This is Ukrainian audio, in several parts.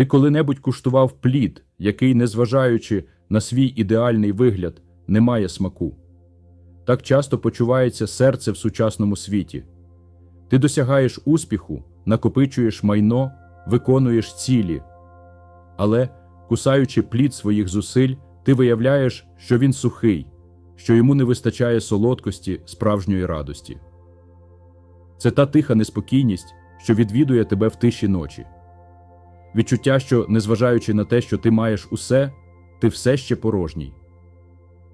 Ти коли-небудь куштував плід, який, незважаючи на свій ідеальний вигляд, не має смаку. Так часто почувається серце в сучасному світі. Ти досягаєш успіху, накопичуєш майно, виконуєш цілі. Але, кусаючи плід своїх зусиль, ти виявляєш, що він сухий, що йому не вистачає солодкості справжньої радості. Це та тиха неспокійність, що відвідує тебе в тиші ночі. Відчуття, що, незважаючи на те, що ти маєш усе, ти все ще порожній.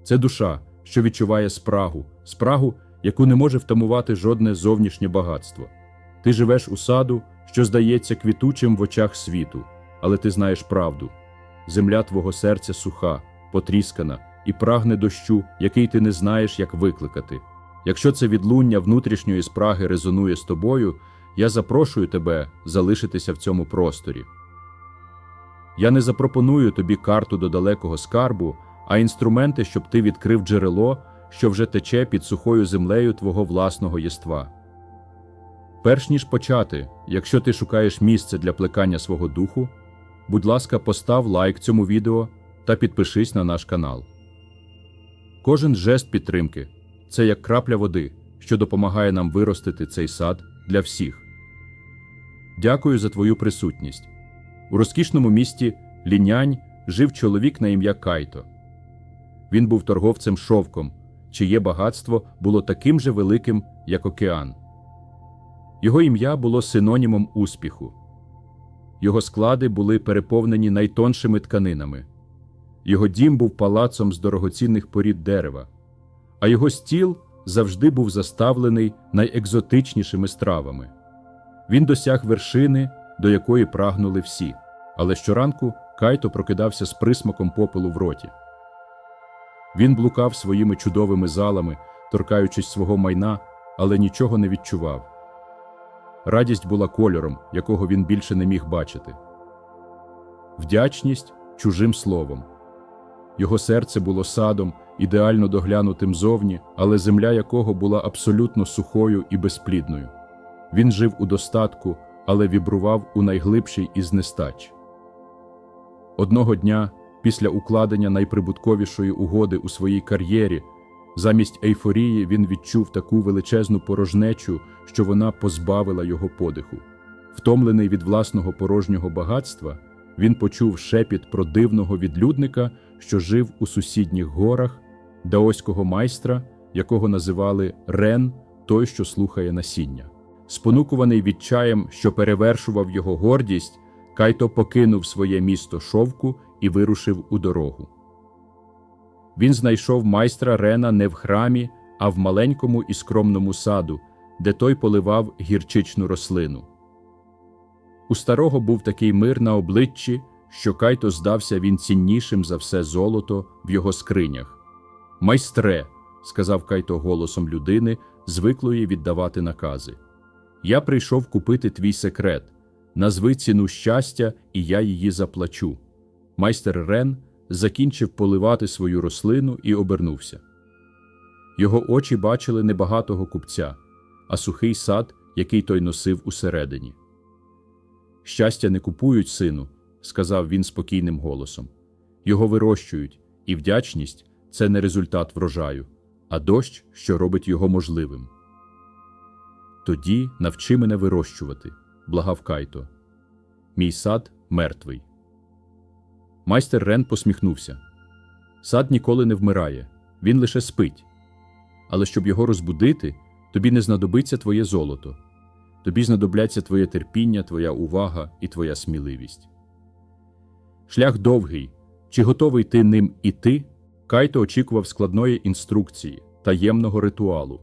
Це душа, що відчуває спрагу, спрагу, яку не може втамувати жодне зовнішнє багатство. Ти живеш у саду, що здається квітучим в очах світу, але ти знаєш правду. Земля твого серця суха, потріскана і прагне дощу, який ти не знаєш, як викликати. Якщо це відлуння внутрішньої спраги резонує з тобою, я запрошую тебе залишитися в цьому просторі. Я не запропоную тобі карту до далекого скарбу, а інструменти, щоб ти відкрив джерело, що вже тече під сухою землею твого власного єства. Перш ніж почати, якщо ти шукаєш місце для плекання свого духу, будь ласка, постав лайк цьому відео та підпишись на наш канал. Кожен жест підтримки це як крапля води, що допомагає нам виростити цей сад для всіх. Дякую за твою присутність. У розкішному місті Лінянь жив чоловік на ім'я Кайто. Він був торговцем шовком, чиє багатство було таким же великим, як океан. Його ім'я було синонімом успіху. Його склади були переповнені найтоншими тканинами. Його дім був палацом з дорогоцінних порід дерева, а його стіл завжди був заставлений найекзотичнішими стравами. Він досяг вершини, до якої прагнули всі, але щоранку Кайто прокидався з присмаком попелу в роті. Він блукав своїми чудовими залами, торкаючись свого майна, але нічого не відчував. Радість була кольором, якого він більше не міг бачити. Вдячність чужим словом. Його серце було садом, ідеально доглянутим зовні, але земля якого була абсолютно сухою і безплідною. Він жив у достатку, але вібрував у найглибшій із нестач. Одного дня, після укладення найприбутковішої угоди у своїй кар'єрі, замість ейфорії він відчув таку величезну порожнечу, що вона позбавила його подиху. Втомлений від власного порожнього багатства, він почув шепіт про дивного відлюдника, що жив у сусідніх горах, даоського майстра, якого називали Рен, той, що слухає насіння. Спонукуваний відчаєм, що перевершував його гордість, Кайто покинув своє місто шовку і вирушив у дорогу. Він знайшов майстра Рена не в храмі, а в маленькому і скромному саду, де той поливав гірчичну рослину. У старого був такий мир на обличчі, що Кайто здався він ціннішим за все золото в його скринях. Майстре, сказав Кайто голосом людини, звиклої віддавати накази. Я прийшов купити твій секрет. Назви ціну щастя, і я її заплачу. Майстер Рен закінчив поливати свою рослину і обернувся. Його очі бачили не багатого купця, а сухий сад, який той носив усередині. Щастя не купують, сину, сказав він спокійним голосом. Його вирощують, і вдячність це не результат врожаю, а дощ, що робить його можливим. Тоді навчи мене вирощувати, благав Кайто. Мій сад мертвий. Майстер Рен посміхнувся. Сад ніколи не вмирає, він лише спить. Але щоб його розбудити, тобі не знадобиться твоє золото. Тобі знадобляться твоє терпіння, твоя увага і твоя сміливість. Шлях довгий. Чи готовий ти ним іти? Кайто очікував складної інструкції, таємного ритуалу.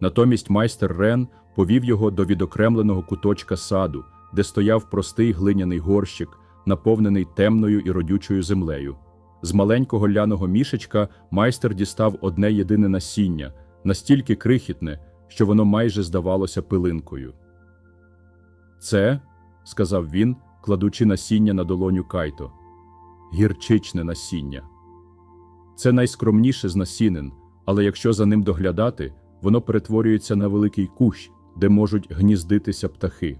Натомість майстер Рен повів його до відокремленого куточка саду, де стояв простий глиняний горщик, наповнений темною і родючою землею. З маленького ляного мішечка майстер дістав одне єдине насіння, настільки крихітне, що воно майже здавалося пилинкою. Це, сказав він, кладучи насіння на долоню Кайто, гірчичне насіння. Це найскромніше з насінин, але якщо за ним доглядати, воно перетворюється на великий кущ, де можуть гніздитися птахи.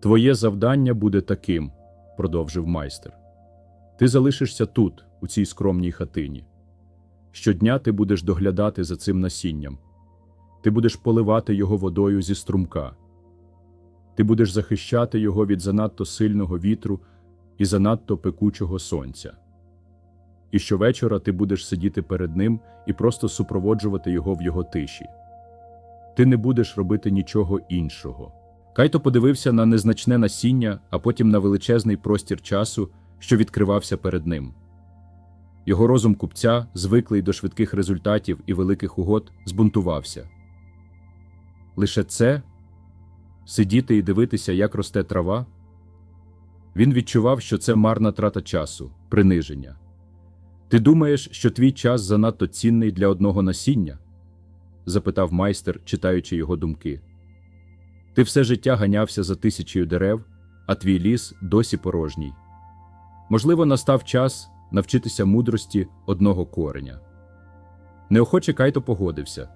Твоє завдання буде таким продовжив майстер. Ти залишишся тут, у цій скромній хатині. Щодня ти будеш доглядати за цим насінням. Ти будеш поливати його водою зі струмка. Ти будеш захищати його від занадто сильного вітру і занадто пекучого сонця. І щовечора ти будеш сидіти перед ним і просто супроводжувати його в його тиші. Ти не будеш робити нічого іншого. Кайто подивився на незначне насіння, а потім на величезний простір часу, що відкривався перед ним. Його розум купця, звиклий до швидких результатів і великих угод, збунтувався. Лише це сидіти і дивитися, як росте трава. Він відчував, що це марна трата часу, приниження. Ти думаєш, що твій час занадто цінний для одного насіння? Запитав майстер, читаючи його думки. Ти все життя ганявся за тисячею дерев, а твій ліс досі порожній. Можливо, настав час навчитися мудрості одного кореня. Неохоче Кайто погодився.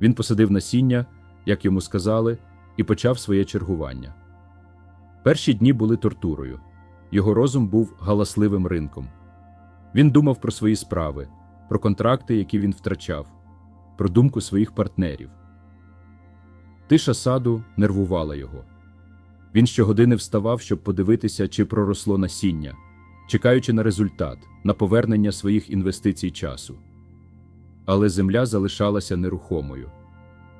Він посадив насіння, як йому сказали, і почав своє чергування. Перші дні були тортурою. Його розум був галасливим ринком. Він думав про свої справи, про контракти, які він втрачав, про думку своїх партнерів. Тиша саду нервувала його. Він щогодини вставав, щоб подивитися, чи проросло насіння, чекаючи на результат, на повернення своїх інвестицій часу. Але земля залишалася нерухомою.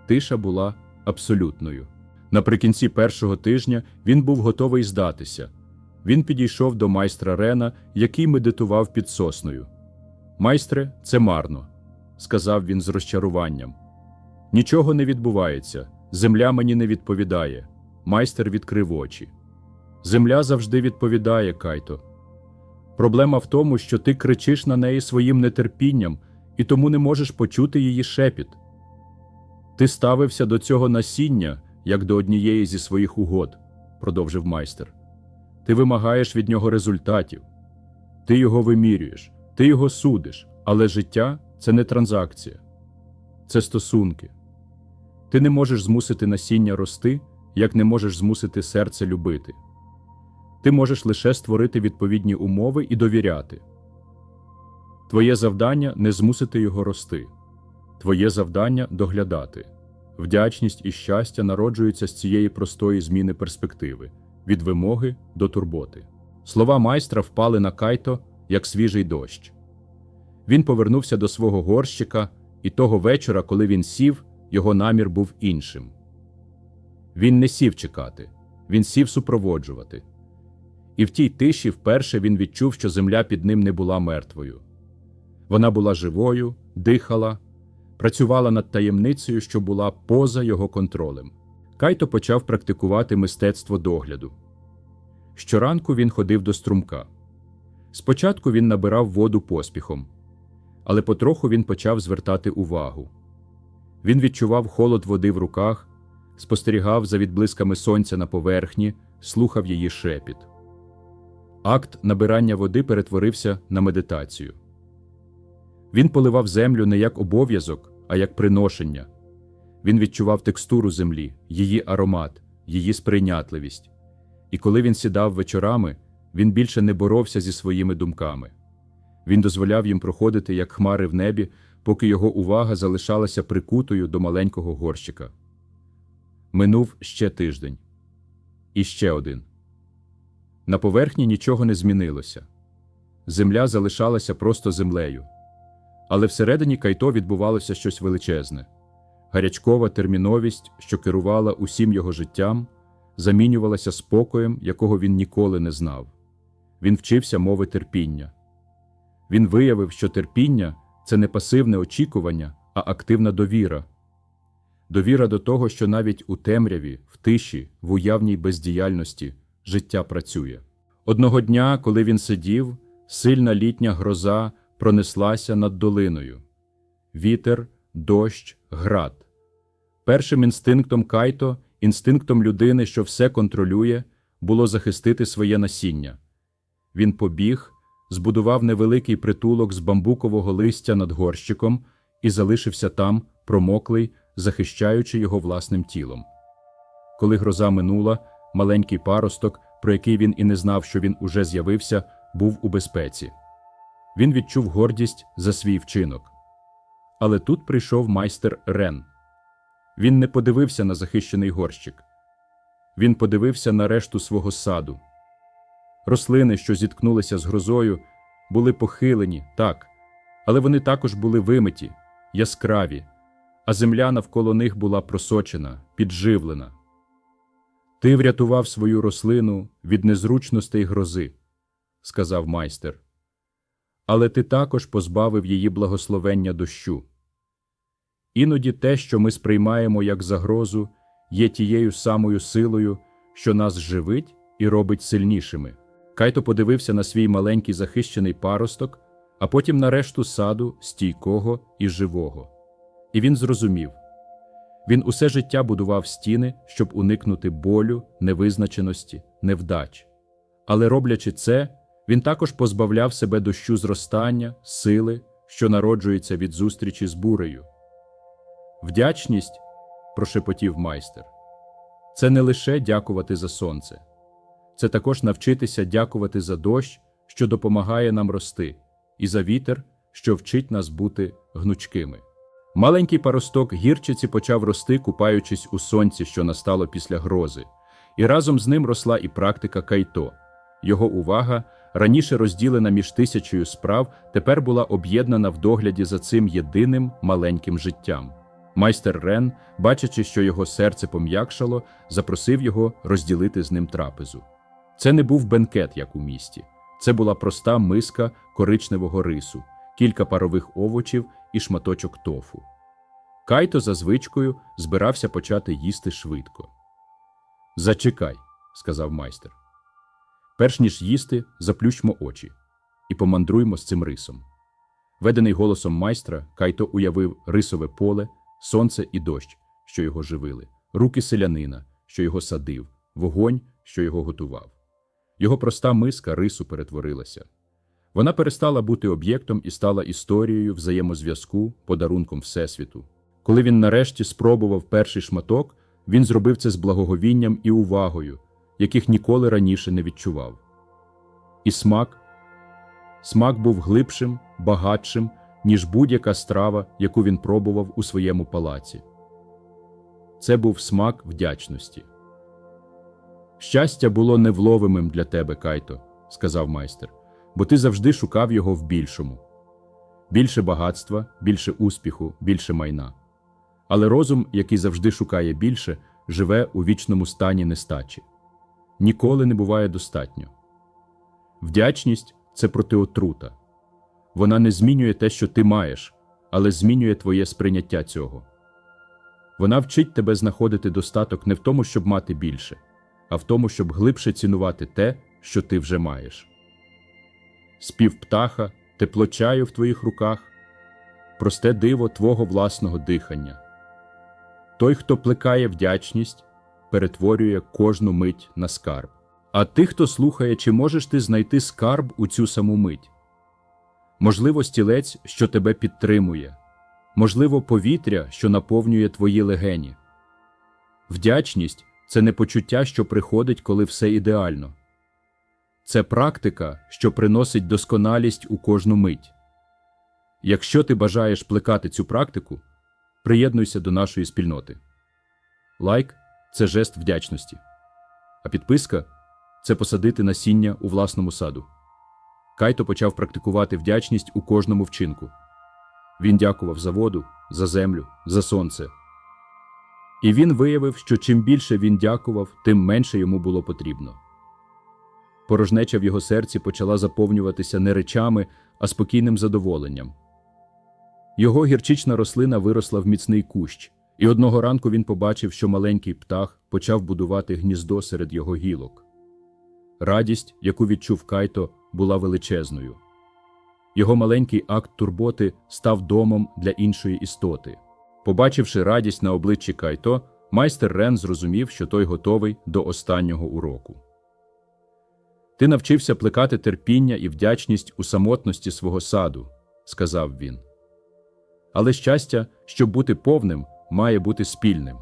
Тиша була абсолютною. Наприкінці першого тижня він був готовий здатися. Він підійшов до майстра Рена, який медитував під сосною. Майстре, це марно, сказав він з розчаруванням. Нічого не відбувається, земля мені не відповідає. Майстер відкрив очі. Земля завжди відповідає, Кайто. Проблема в тому, що ти кричиш на неї своїм нетерпінням і тому не можеш почути її шепіт. Ти ставився до цього насіння, як до однієї зі своїх угод, продовжив майстер. Ти вимагаєш від нього результатів, ти його вимірюєш, ти його судиш, але життя це не транзакція, це стосунки. Ти не можеш змусити насіння рости, як не можеш змусити серце любити. Ти можеш лише створити відповідні умови і довіряти. Твоє завдання не змусити його рости, твоє завдання доглядати. Вдячність і щастя народжуються з цієї простої зміни перспективи від вимоги до турботи. Слова майстра впали на кайто, як свіжий дощ. Він повернувся до свого горщика, і того вечора, коли він сів, його намір був іншим. Він не сів чекати, він сів супроводжувати. І в тій тиші вперше він відчув, що земля під ним не була мертвою. Вона була живою, дихала, працювала над таємницею, що була поза його контролем. Кайто почав практикувати мистецтво догляду. Щоранку він ходив до струмка. Спочатку він набирав воду поспіхом, але потроху він почав звертати увагу. Він відчував холод води в руках, спостерігав за відблисками сонця на поверхні, слухав її шепіт. Акт набирання води перетворився на медитацію. Він поливав землю не як обов'язок, а як приношення. Він відчував текстуру землі, її аромат, її сприйнятливість. І коли він сідав вечорами, він більше не боровся зі своїми думками. Він дозволяв їм проходити, як хмари в небі, поки його увага залишалася прикутою до маленького горщика. Минув ще тиждень. І ще один. На поверхні нічого не змінилося. Земля залишалася просто землею. Але всередині кайто відбувалося щось величезне. Гарячкова терміновість, що керувала усім його життям, замінювалася спокоєм, якого він ніколи не знав. Він вчився мови терпіння. Він виявив, що терпіння це не пасивне очікування, а активна довіра. Довіра до того, що навіть у темряві, в тиші, в уявній бездіяльності життя працює. Одного дня, коли він сидів, сильна літня гроза пронеслася над долиною. Вітер, дощ, град. Першим інстинктом Кайто, інстинктом людини, що все контролює, було захистити своє насіння. Він побіг, збудував невеликий притулок з бамбукового листя над горщиком і залишився там, промоклий, захищаючи його власним тілом. Коли гроза минула, маленький паросток про який він і не знав, що він уже з'явився, був у безпеці. Він відчув гордість за свій вчинок. Але тут прийшов майстер Рен. Він не подивився на захищений горщик. Він подивився на решту свого саду. Рослини, що зіткнулися з грозою, були похилені, так, але вони також були вимиті, яскраві, а земля навколо них була просочена, підживлена. Ти врятував свою рослину від незручностей грози, сказав майстер. Але ти також позбавив її благословення дощу. Іноді те, що ми сприймаємо як загрозу, є тією самою силою, що нас живить і робить сильнішими. Кайто подивився на свій маленький захищений паросток, а потім на решту саду, стійкого і живого. І він зрозумів він усе життя будував стіни, щоб уникнути болю, невизначеності, невдач. Але роблячи це, він також позбавляв себе дощу зростання, сили, що народжується від зустрічі з бурею. Вдячність, прошепотів майстер, це не лише дякувати за сонце, це також навчитися дякувати за дощ, що допомагає нам рости, і за вітер, що вчить нас бути гнучкими. Маленький паросток гірчиці почав рости, купаючись у сонці, що настало після грози, і разом з ним росла і практика кайто. Його увага, раніше розділена між тисячею справ, тепер була об'єднана в догляді за цим єдиним маленьким життям. Майстер Рен, бачачи, що його серце пом'якшало, запросив його розділити з ним трапезу. Це не був бенкет, як у місті. Це була проста миска коричневого рису, кілька парових овочів і шматочок тофу. Кайто за звичкою збирався почати їсти швидко. Зачекай, сказав майстер. Перш ніж їсти, заплющмо очі і помандруймо з цим рисом. Ведений голосом майстра, Кайто уявив рисове поле, сонце і дощ, що його живили, руки селянина, що його садив, вогонь, що його готував. Його проста миска рису перетворилася. Вона перестала бути об'єктом і стала історією взаємозв'язку, подарунком Всесвіту. Коли він нарешті спробував перший шматок, він зробив це з благоговінням і увагою, яких ніколи раніше не відчував. І смак смак був глибшим, багатшим, ніж будь-яка страва, яку він пробував у своєму палаці. Це був смак вдячності. Щастя було невловимим для тебе, Кайто, сказав майстер, бо ти завжди шукав його в більшому більше багатства, більше успіху, більше майна. Але розум, який завжди шукає більше, живе у вічному стані нестачі. Ніколи не буває достатньо. Вдячність це протиотрута. Вона не змінює те, що ти маєш, але змінює твоє сприйняття цього. Вона вчить тебе знаходити достаток не в тому, щоб мати більше, а в тому, щоб глибше цінувати те, що ти вже маєш. Спів птаха, тепло чаю в твоїх руках, просте диво твого власного дихання. Той, хто плекає вдячність, перетворює кожну мить на скарб. А ти, хто слухає, чи можеш ти знайти скарб у цю саму мить? Можливо, стілець, що тебе підтримує, можливо, повітря, що наповнює твої легені. Вдячність це не почуття, що приходить, коли все ідеально. Це практика, що приносить досконалість у кожну мить. Якщо ти бажаєш плекати цю практику, приєднуйся до нашої спільноти. Лайк це жест вдячності, а підписка це посадити насіння у власному саду. Кайто почав практикувати вдячність у кожному вчинку. Він дякував за воду, за землю, за сонце. І він виявив, що чим більше він дякував, тим менше йому було потрібно. Порожнеча в його серці почала заповнюватися не речами, а спокійним задоволенням. Його гірчична рослина виросла в міцний кущ, і одного ранку він побачив, що маленький птах почав будувати гніздо серед його гілок. Радість, яку відчув Кайто, була величезною. Його маленький акт турботи став домом для іншої істоти. Побачивши радість на обличчі Кайто, майстер Рен зрозумів, що той готовий до останнього уроку. Ти навчився плекати терпіння і вдячність у самотності свого саду, сказав він. Але щастя, щоб бути повним, має бути спільним.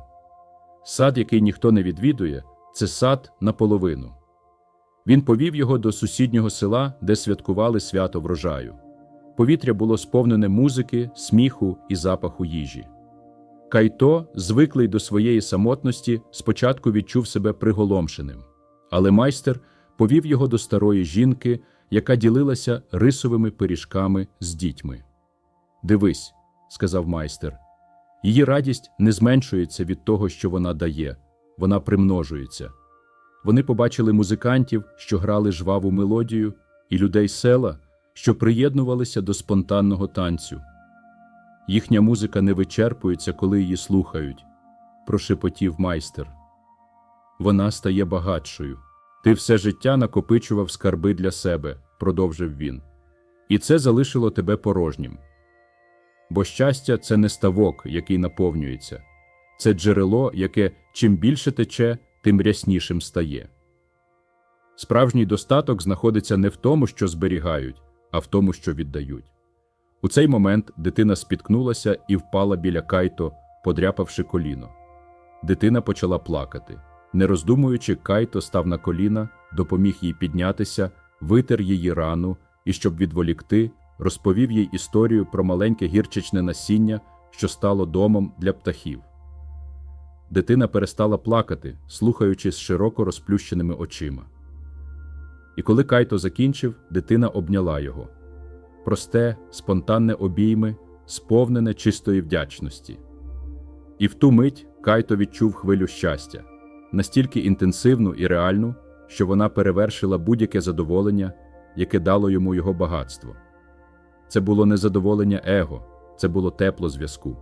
Сад, який ніхто не відвідує, це сад наполовину. Він повів його до сусіднього села, де святкували свято врожаю. Повітря було сповнене музики, сміху і запаху їжі. Кайто, звиклий до своєї самотності, спочатку відчув себе приголомшеним, але майстер повів його до старої жінки, яка ділилася рисовими пиріжками з дітьми. Дивись, сказав майстер, її радість не зменшується від того, що вона дає, вона примножується. Вони побачили музикантів, що грали жваву мелодію, і людей села, що приєднувалися до спонтанного танцю. Їхня музика не вичерпується, коли її слухають, прошепотів майстер. Вона стає багатшою. Ти все життя накопичував скарби для себе, продовжив він, і це залишило тебе порожнім. Бо щастя це не ставок, який наповнюється, це джерело, яке чим більше тече, тим ряснішим стає. Справжній достаток знаходиться не в тому, що зберігають, а в тому, що віддають. У цей момент дитина спіткнулася і впала біля кайто, подряпавши коліно. Дитина почала плакати. Не роздумуючи, кайто став на коліна, допоміг їй піднятися, витер її рану і, щоб відволікти, розповів їй історію про маленьке гірчичне насіння, що стало домом для птахів. Дитина перестала плакати, слухаючи з широко розплющеними очима. І коли Кайто закінчив, дитина обняла його. Просте, спонтанне обійми, сповнене чистої вдячності. І в ту мить Кайто відчув хвилю щастя, настільки інтенсивну і реальну, що вона перевершила будь-яке задоволення, яке дало йому його багатство. Це було не задоволення его, це було тепло зв'язку.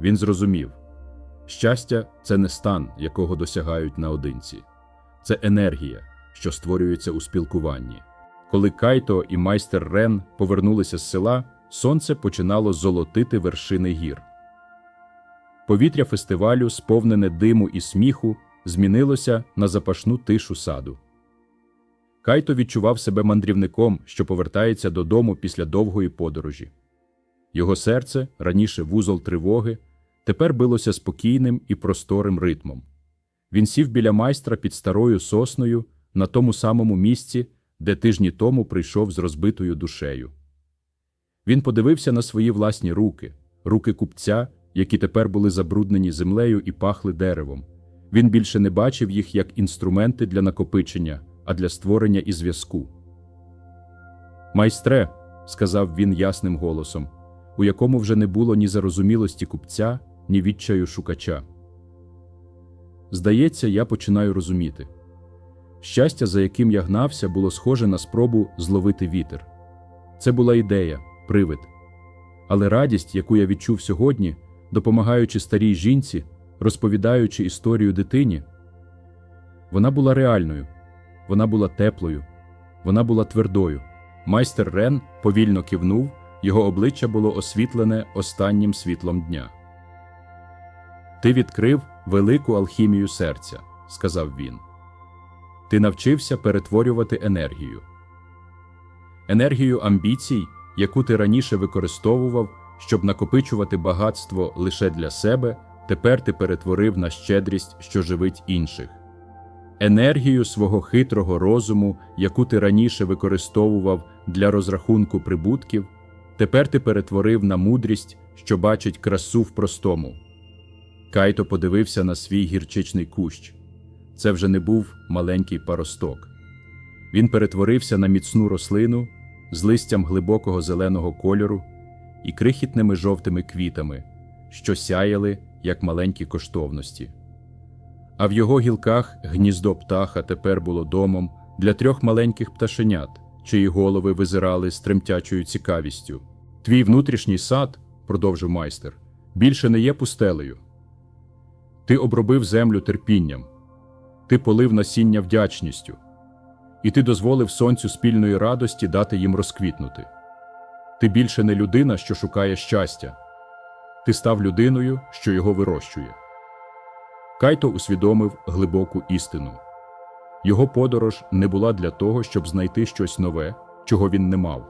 Він зрозумів щастя це не стан, якого досягають наодинці, це енергія, що створюється у спілкуванні. Коли Кайто і майстер Рен повернулися з села, сонце починало золотити вершини гір. Повітря фестивалю, сповнене диму і сміху, змінилося на запашну тишу саду. Кайто відчував себе мандрівником, що повертається додому після довгої подорожі. Його серце, раніше вузол тривоги, тепер билося спокійним і просторим ритмом. Він сів біля майстра під старою сосною на тому самому місці, де тижні тому прийшов з розбитою душею. Він подивився на свої власні руки, руки купця, які тепер були забруднені землею і пахли деревом. Він більше не бачив їх як інструменти для накопичення, а для створення і зв'язку. Майстре, сказав він ясним голосом, у якому вже не було ні зарозумілості купця, ні відчаю шукача. Здається, я починаю розуміти. Щастя, за яким я гнався, було схоже на спробу зловити вітер. Це була ідея, привид. Але радість, яку я відчув сьогодні, допомагаючи старій жінці, розповідаючи історію дитині, вона була реальною, вона була теплою, вона була твердою. Майстер Рен повільно кивнув, його обличчя було освітлене останнім світлом дня. Ти відкрив велику алхімію серця, сказав він. Ти навчився перетворювати енергію. Енергію амбіцій, яку ти раніше використовував, щоб накопичувати багатство лише для себе, тепер ти перетворив на щедрість, що живить інших. Енергію свого хитрого розуму, яку ти раніше використовував для розрахунку прибутків, тепер ти перетворив на мудрість, що бачить красу в простому. Кайто подивився на свій гірчичний кущ. Це вже не був маленький паросток. Він перетворився на міцну рослину з листям глибокого зеленого кольору і крихітними жовтими квітами, що сяяли, як маленькі коштовності. А в його гілках гніздо птаха тепер було домом для трьох маленьких пташенят, чиї голови визирали з тремтячою цікавістю. Твій внутрішній сад, продовжив майстер, більше не є пустелею. Ти обробив землю терпінням, ти полив насіння вдячністю, і ти дозволив сонцю спільної радості дати їм розквітнути. Ти більше не людина, що шукає щастя, ти став людиною, що його вирощує. Кайто усвідомив глибоку істину. Його подорож не була для того, щоб знайти щось нове, чого він не мав.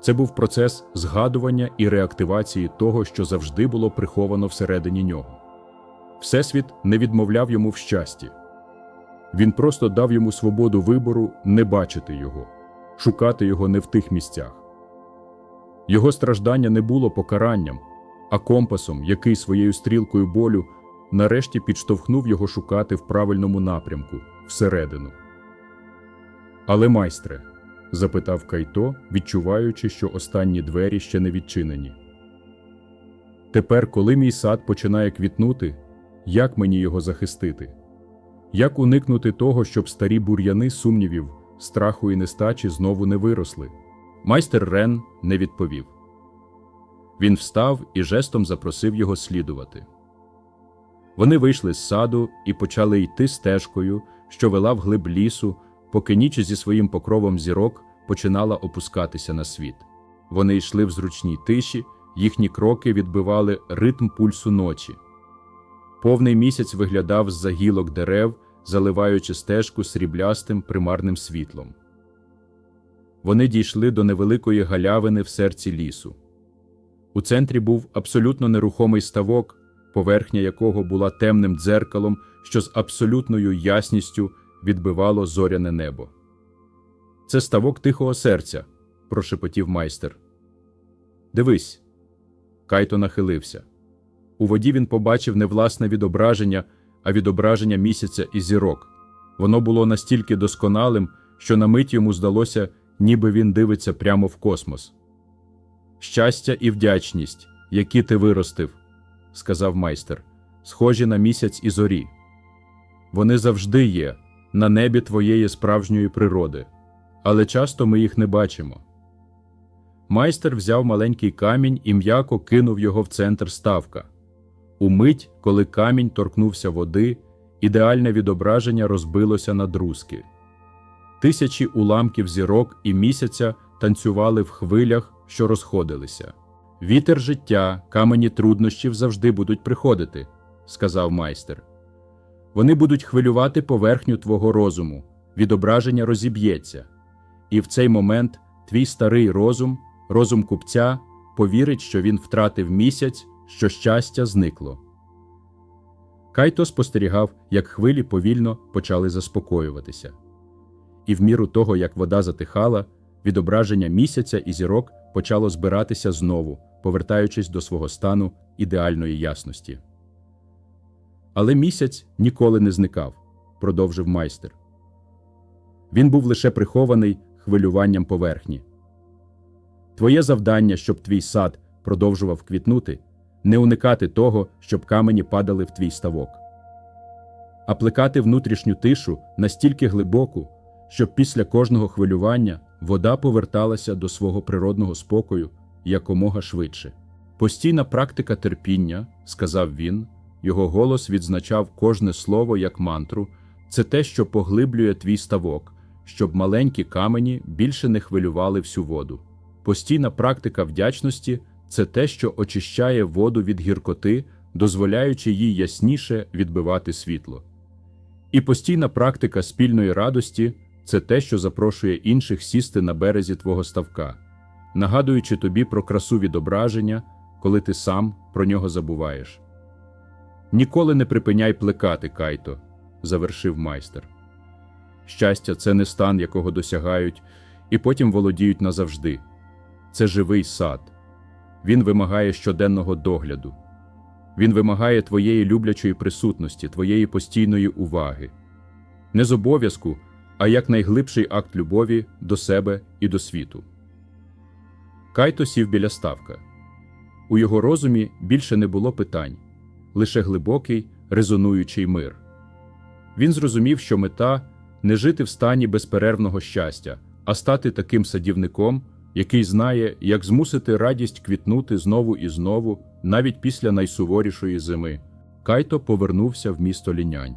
Це був процес згадування і реактивації того, що завжди було приховано всередині нього. Всесвіт не відмовляв йому в щасті. Він просто дав йому свободу вибору не бачити його, шукати його не в тих місцях. Його страждання не було покаранням, а компасом, який своєю стрілкою болю нарешті підштовхнув його шукати в правильному напрямку, всередину. Але майстре, запитав Кайто, відчуваючи, що останні двері ще не відчинені. Тепер, коли мій сад починає квітнути, як мені його захистити? Як уникнути того, щоб старі бур'яни сумнівів, страху і нестачі знову не виросли? Майстер Рен не відповів. Він встав і жестом запросив його слідувати. Вони вийшли з саду і почали йти стежкою, що вела вглиб лісу, поки ніч зі своїм покровом зірок починала опускатися на світ. Вони йшли в зручній тиші, їхні кроки відбивали ритм пульсу ночі. Повний місяць виглядав з-за гілок дерев, заливаючи стежку сріблястим примарним світлом. Вони дійшли до невеликої галявини в серці лісу. У центрі був абсолютно нерухомий ставок, поверхня якого була темним дзеркалом, що з абсолютною ясністю відбивало зоряне небо. Це ставок тихого серця, прошепотів майстер. Дивись. Кайто нахилився. У воді він побачив не власне відображення, а відображення місяця і зірок. Воно було настільки досконалим, що на мить йому здалося, ніби він дивиться прямо в космос. Щастя і вдячність, які ти виростив, сказав майстер, схожі на місяць і зорі. Вони завжди є на небі твоєї справжньої природи, але часто ми їх не бачимо. Майстер взяв маленький камінь і м'яко кинув його в центр ставка. Умить, коли камінь торкнувся води, ідеальне відображення розбилося на друзки. Тисячі уламків зірок і місяця танцювали в хвилях, що розходилися. Вітер життя, камені труднощів завжди будуть приходити, сказав майстер. Вони будуть хвилювати поверхню твого розуму, відображення розіб'ється, і в цей момент твій старий розум, розум купця, повірить, що він втратив місяць, що щастя зникло. Кайто спостерігав, як хвилі повільно почали заспокоюватися. І в міру того, як вода затихала, відображення місяця і зірок почало збиратися знову, повертаючись до свого стану ідеальної ясності. Але місяць ніколи не зникав, продовжив майстер. Він був лише прихований хвилюванням поверхні. Твоє завдання, щоб твій сад продовжував квітнути, не уникати того, щоб камені падали в твій ставок, а плекати внутрішню тишу настільки глибоку, щоб після кожного хвилювання вода поверталася до свого природного спокою якомога швидше. Постійна практика терпіння, сказав він, його голос відзначав кожне слово як мантру, це те, що поглиблює твій ставок, щоб маленькі камені більше не хвилювали всю воду. Постійна практика вдячності це те, що очищає воду від гіркоти, дозволяючи їй ясніше відбивати світло. І постійна практика спільної радості це те, що запрошує інших сісти на березі твого ставка, нагадуючи тобі про красу відображення, коли ти сам про нього забуваєш. Ніколи не припиняй плекати, Кайто, завершив майстер. Щастя, це не стан, якого досягають, і потім володіють назавжди. Це живий сад. Він вимагає щоденного догляду. Він вимагає твоєї люблячої присутності, твоєї постійної уваги. Не з обов'язку, а як найглибший акт любові до себе і до світу. Кайто сів біля ставка. У його розумі більше не було питань, лише глибокий, резонуючий мир. Він зрозумів, що мета не жити в стані безперервного щастя, а стати таким садівником, який знає, як змусити радість квітнути знову і знову, навіть після найсуворішої зими. Кайто повернувся в місто лінянь.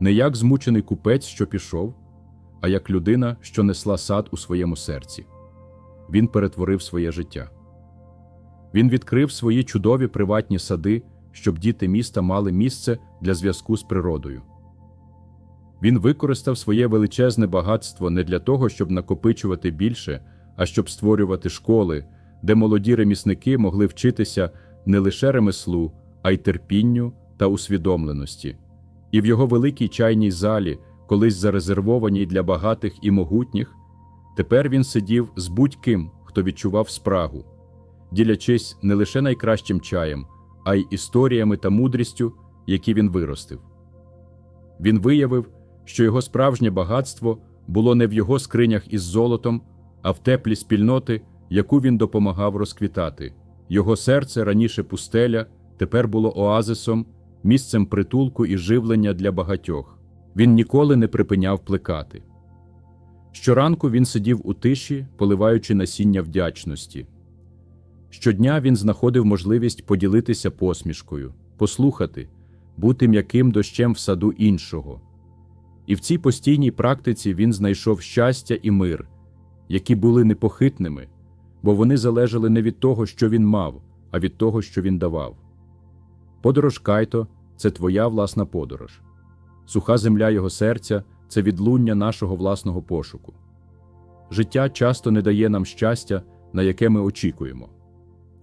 Не як змучений купець, що пішов, а як людина, що несла сад у своєму серці. Він перетворив своє життя. Він відкрив свої чудові приватні сади, щоб діти міста мали місце для зв'язку з природою. Він використав своє величезне багатство не для того, щоб накопичувати більше, а щоб створювати школи, де молоді ремісники могли вчитися не лише ремеслу, а й терпінню та усвідомленості. І в його великій чайній залі, колись зарезервованій для багатих і могутніх, тепер він сидів з будь-ким, хто відчував спрагу, ділячись не лише найкращим чаєм, а й історіями та мудрістю, які він виростив. Він виявив, що його справжнє багатство було не в його скринях із золотом, а в теплі спільноти, яку він допомагав розквітати. Його серце раніше пустеля, тепер було оазисом, місцем притулку і живлення для багатьох. Він ніколи не припиняв плекати. Щоранку він сидів у тиші, поливаючи насіння вдячності. Щодня він знаходив можливість поділитися посмішкою, послухати, бути м'яким дощем в саду іншого. І в цій постійній практиці він знайшов щастя і мир, які були непохитними, бо вони залежали не від того, що він мав, а від того, що він давав. Подорож Кайто це твоя власна подорож. Суха земля його серця це відлуння нашого власного пошуку. Життя часто не дає нам щастя, на яке ми очікуємо.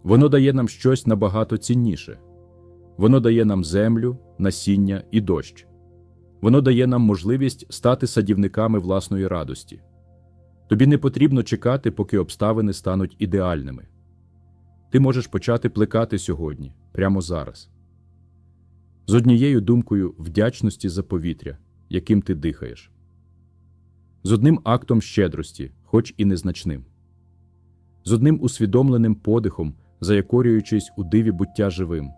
Воно дає нам щось набагато цінніше. Воно дає нам землю, насіння і дощ. Воно дає нам можливість стати садівниками власної радості. Тобі не потрібно чекати, поки обставини стануть ідеальними. Ти можеш почати плекати сьогодні, прямо зараз. З однією думкою вдячності за повітря, яким ти дихаєш, з одним актом щедрості, хоч і незначним, з одним усвідомленим подихом, заякорюючись у диві буття живим.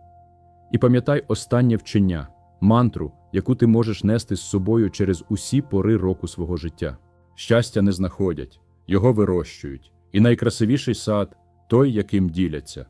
І пам'ятай останнє вчення, мантру, яку ти можеш нести з собою через усі пори року свого життя. Щастя не знаходять, його вирощують, і найкрасивіший сад той, яким діляться.